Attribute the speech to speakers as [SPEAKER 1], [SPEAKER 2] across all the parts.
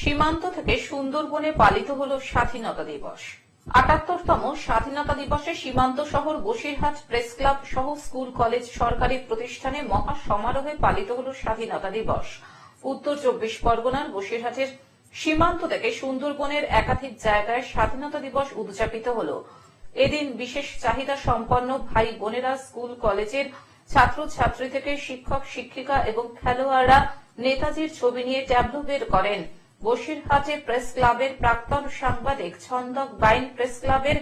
[SPEAKER 1] সীমান্ত থেকে সুন্দরবনে পালিত হল স্বাধীনতা দিবস। আটাত্তরতম স্বাধীনতা দিবসে সীমান্ত শহর বসিরহাট প্রেস ক্লাব সহ স্কুল, কলেজ, সরকারি প্রতিষ্ঠানে মহা সমারোহে পালিত হল স্বাধীনতা দিবস। উত্তর চব্বিশ পরগনার বসিরহাটের সীমান্ত থেকে সুন্দরবনের একাধিক জায়গায় স্বাধীনতা দিবস উদযাপিত হল। এদিন বিশেষ চাহিদা সম্পন্ন ভাই বোনেরা স্কুল, কলেজের ছাত্র ছাত্রী থেকে শিক্ষক, শিক্ষিকা এবং খেলোয়াড়রা নেতাজির ছবি নিয়ে ট্যাবলো বের করেন। বসিরহাটে প্রেস ক্লাবের প্রাক্তন সাংবাদিক ছন্দক বাইন প্রেস ক্লাবের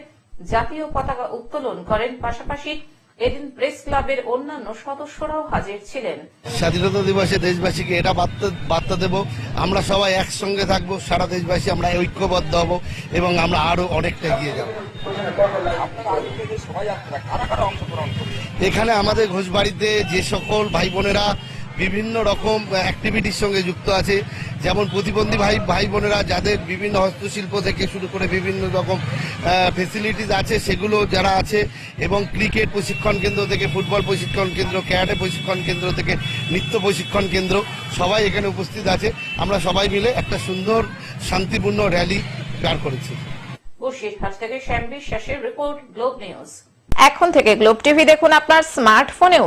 [SPEAKER 1] জাতীয় পতাকা উত্তোলন করেন। পাশাপাশি এদিন প্রেস ক্লাবের অন্যান্য সদস্যরাও হাজির ছিলেন।
[SPEAKER 2] স্বাধীনতা দিবসে দেশবাসীকে এটা বার্তা দেব। আমরা সবাই একসঙ্গে থাকব, সারা দেশবাসী আমরা ঐক্যবদ্ধ হব এবং আমরা আরও অনেকটা এগিয়ে যাব। এখানে আমাদের ঘোষবাড়িতে যে সকল ভাই বোনেরা বিভিন্ন রকম অ্যাক্টিভিটির সঙ্গে যুক্ত আছে যেমন প্রতিবন্ধী ভাই ভাই বোনেরা যাদের বিভিন্ন হস্তশিল্প থেকে শুরু করে বিভিন্ন রকম ফেসিলিটিস আছে সেগুলো যারা আছে এবং ক্রিকেট প্রশিক্ষণ কেন্দ্র থেকে ফুটবল প্রশিক্ষণ কেন্দ্র ক্যারাটে প্রশিক্ষণ কেন্দ্র থেকে নৃত্য প্রশিক্ষণ কেন্দ্র সবাই এখানে উপস্থিত আছে। আমরা সবাই মিলে একটা সুন্দর শান্তিপূর্ণ র্যালি পার করেছি।
[SPEAKER 1] বসিরহাট থেকে শ্যাম বিশ্বাসের রিপোর্ট গ্লোব নিউজ
[SPEAKER 3] এখন থেকে গ্লোব টিভি দেখুন আপনার স্মার্টফোনেও